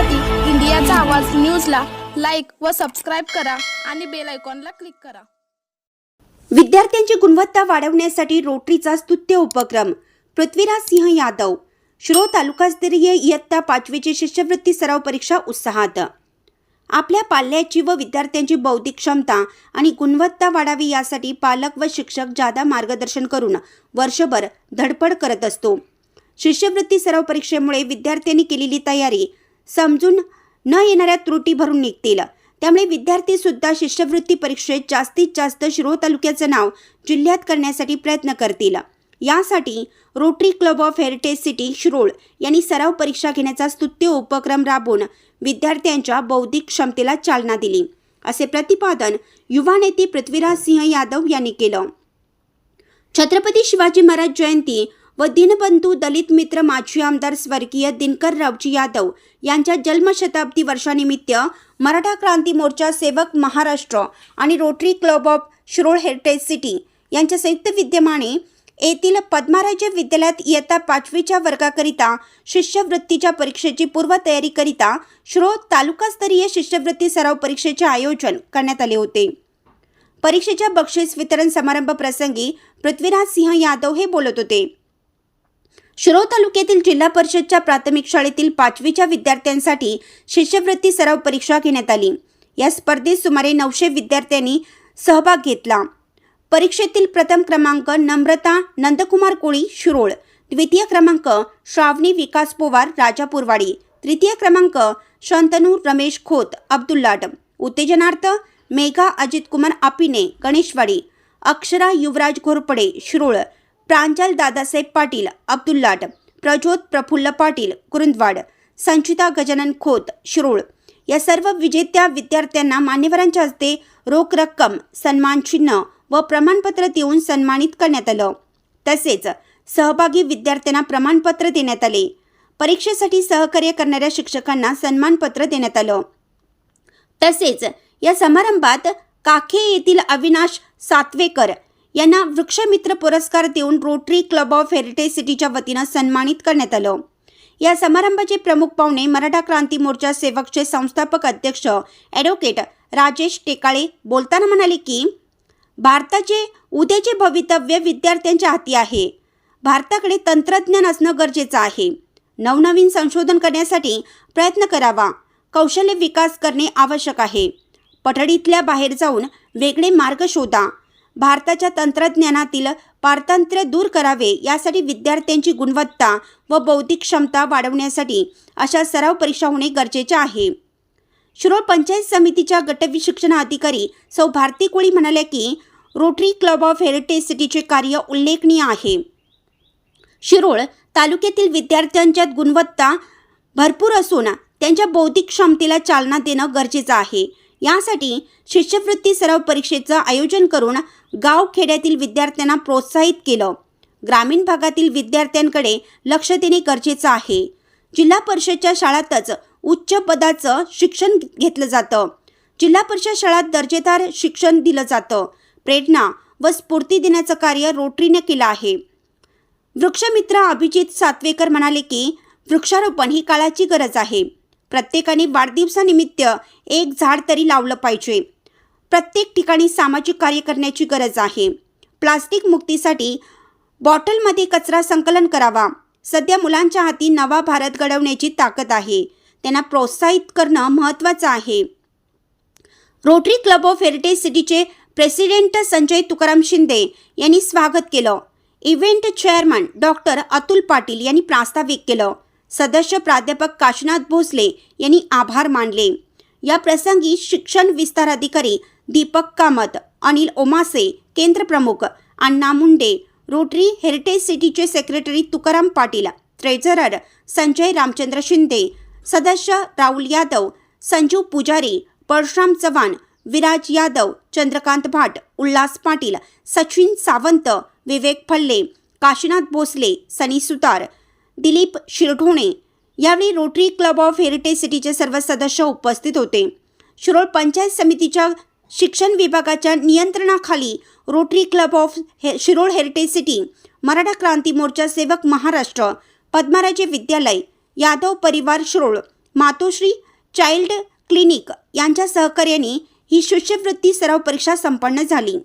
इंडियाचा आवाज न्यूजला लाईक व सबस्क्राईब करा आणि बेल आयकॉनला क्लिक करा. विद्यार्थ्यांची गुणवत्ता वाढवण्यासाठी रोटरीचा स्तुत्य उपक्रम. पृथ्वीराज सिंह यादव श्रो तालुकास्तरीय इयत्ता पाचवीची शिष्यवृत्ती सराव परीक्षा उत्साहात. आपल्या पाल्याची व विद्यार्थ्यांची बौद्धिक क्षमता आणि गुणवत्ता वाढावी यासाठी पालक व शिक्षक जादा मार्गदर्शन करून वर्षभर धडपड करत असतो. शिष्यवृत्ती सराव परीक्षेमुळे विद्यार्थ्यांनी केलेली तयारी समजून न येणाऱ्या त्रुटी भरून निघतील. त्यामुळे विद्यार्थीसुद्धा शिष्यवृत्ती परीक्षेत जास्तीत जास्त शिरोळ तालुक्याचं नाव जिल्ह्यात करण्यासाठी प्रयत्न करतील. यासाठी rotary club of heritage city Shirol यांनी सराव परीक्षा घेण्याचा स्तुत्य उपक्रम राबवून विद्यार्थ्यांच्या बौद्धिक क्षमतेला चालना दिली. असे प्रतिपादन युवा नेते पृथ्वीराज सिंह यादव यांनी केलं. छत्रपती शिवाजी महाराज जयंती व दिनबंधू दलित मित्र माजी आमदार स्वर्गीय दिनकर रावजी यादव यांच्या जन्मशताब्दी वर्षानिमित्त मराठा क्रांती मोर्चा सेवक महाराष्ट्र आणि rotary club of Shirol heritage city यांच्या संयुक्त विद्यमाने येथील पद्मराज्य विद्यालयात इयत्ता पाचवीच्या वर्गाकरिता शिष्यवृत्तीच्या परीक्षेची पूर्वतयारीकरिता श्रो तालुकास्तरीय शिष्यवृत्ती सराव परीक्षेचे आयोजन करण्यात आले होते. परीक्षेच्या बक्षीस वितरण समारंभ प्रसंगी पृथ्वीराज सिंह यादव हे बोलत होते. शिरोळ तालुक्यातील जिल्हा परिषदच्या प्राथमिक शाळेतील पाचवीच्या विद्यार्थ्यांसाठी शिष्यवृत्ती सराव परीक्षा घेण्यात आली. या स्पर्धेत सुमारे नऊशे विद्यार्थ्यांनी सहभाग घेतला. परीक्षेतील प्रथम क्रमांक नम्रता नंदकुमार कोळी शिरोळ. द्वितीय क्रमांक श्रावणी विकास पोवार राजापूरवाडी. तृतीय क्रमांक शंतनू रमेश खोत अब्दुल्लाट उत्तेजनार्थ मेघा अजित कुमार आपिने गणेशवाडी. अक्षरा युवराज घोरपडे शिरोळ. प्रांजल दादासाहेब पाटील अब्दुल्लाट प्रज्योत प्रफुल्ल पाटील कुरुंदवाड संचिता गजानन खोत शिरोळ. या सर्व विजेत्या विद्यार्थ्यांना मान्यवरांच्या हस्ते रोख रक्कम सन्मान चिन्ह व प्रमाणपत्र देऊन सन्मानित करण्यात आलं. तसेच सहभागी विद्यार्थ्यांना प्रमाणपत्र देण्यात आले. परीक्षेसाठी सहकार्य करणाऱ्या शिक्षकांना सन्मानपत्र देण्यात आलं. तसेच या समारंभात काखे येथील अविनाश सातवेकर यांना वृक्षमित्र पुरस्कार देऊन रोटरी क्लब ऑफ हेरिटेज सिटीच्या वतीनं सन्मानित करण्यात आलं. या समारंभाचे प्रमुख पाहुणे मराठा क्रांती मोर्चा सेवकचे संस्थापक अध्यक्ष ॲडव्होकेट राजेश टेकाळे बोलताना म्हणाले की भारताचे उद्याचे भवितव्य विद्यार्थ्यांच्या हाती आहे. भारताकडे तंत्रज्ञान असणं गरजेचं आहे. नवनवीन संशोधन करण्यासाठी प्रयत्न करावा. कौशल्य विकास करणे आवश्यक आहे. पठडीतल्या बाहेर जाऊन वेगळे मार्ग शोधा. भारताच्या तंत्रज्ञानातील पारतंत्र्य दूर करावे यासाठी विद्यार्थ्यांची गुणवत्ता व बौद्धिक क्षमता वाढवण्यासाठी अशा सराव परीक्षा होणे गरजेचे आहे. शिरोळ पंचायत समितीच्या गटविशिक्षण अधिकारी सौ. भारती कोळी म्हणाल्या की रोटरी क्लब ऑफ हेरिटेज सिटीचे कार्य उल्लेखनीय आहे. शिरोळ तालुक्यातील विद्यार्थ्यांच्यात गुणवत्ता भरपूर असून त्यांच्या बौद्धिक क्षमतेला चालना देणं गरजेचं आहे. यासाठी शिष्यवृत्ती सराव परीक्षेचं आयोजन करून गावखेड्यातील विद्यार्थ्यांना प्रोत्साहित केलं. ग्रामीण भागातील विद्यार्थ्यांकडे लक्ष देणे गरजेचं आहे. जिल्हा परिषदच्या शाळातच उच्च पदाचं शिक्षण घेतलं जातं. जिल्हा परिषद शाळात दर्जेदार शिक्षण दिलं जातं. प्रेरणा व स्फूर्ती देण्याचं कार्य रोटरीने केलं आहे. वृक्षमित्र अभिजित सातवेकर म्हणाले की वृक्षारोपण ही काळाची गरज आहे. प्रत्येकाने वाढदिवसानिमित्त एक झाड तरी लावलं पाहिजे. प्रत्येक ठिकाणी सामाजिक कार्य करण्याची गरज आहे. प्लास्टिक मुक्तीसाठी बॉटलमध्ये कचरा संकलन करावा. सध्या मुलांच्या हाती नवा भारत घडवण्याची ताकद आहे. त्यांना प्रोत्साहित करणं महत्त्वाचं आहे. रोटरी क्लब ऑफ हेरिटेज सिटीचे प्रेसिडेंट संजय तुकाराम शिंदे यांनी स्वागत केलं. Event chairman doctor Atul Patil यांनी प्रास्ताविक केलं. सदस्य प्राध्यापक काशीनाथ भोसले यांनी आभार मानले. या प्रसंगी शिक्षण विस्तार अधिकारी दीपक कामत अनिल ओमासे केंद्र प्रमुख अण्णा मुंडे रोटरी हेरिटेज सिटीचे सेक्रेटरी तुकाराम पाटील ट्रेझरर संजय रामचंद्र शिंदे सदस्य राहुल यादव संजू पुजारी परशुराम चव्हाण विराज यादव चंद्रकांत भाट उल्हास पाटील सचिन सावंत विवेक फल्ले काशीनाथ भोसले सनी सुतार दिलीप शिरढोणे यावेळी रोटरी क्लब ऑफ हेरिटेज सिटीचे सर्व सदस्य उपस्थित होते. शिरोळ पंचायत समितीच्या शिक्षण विभागाच्या नियंत्रणाखाली रोटरी क्लब ऑफ हे शिरोळ हेरिटेज सिटी मराठा क्रांती मोर्चा सेवक महाराष्ट्र पद्माराजे विद्यालय यादव परिवार शिरोळ मातोश्री चाइल्ड क्लिनिक यांच्या सहकार्याने ही शिष्यवृत्ती सराव परीक्षा संपन्न झाली.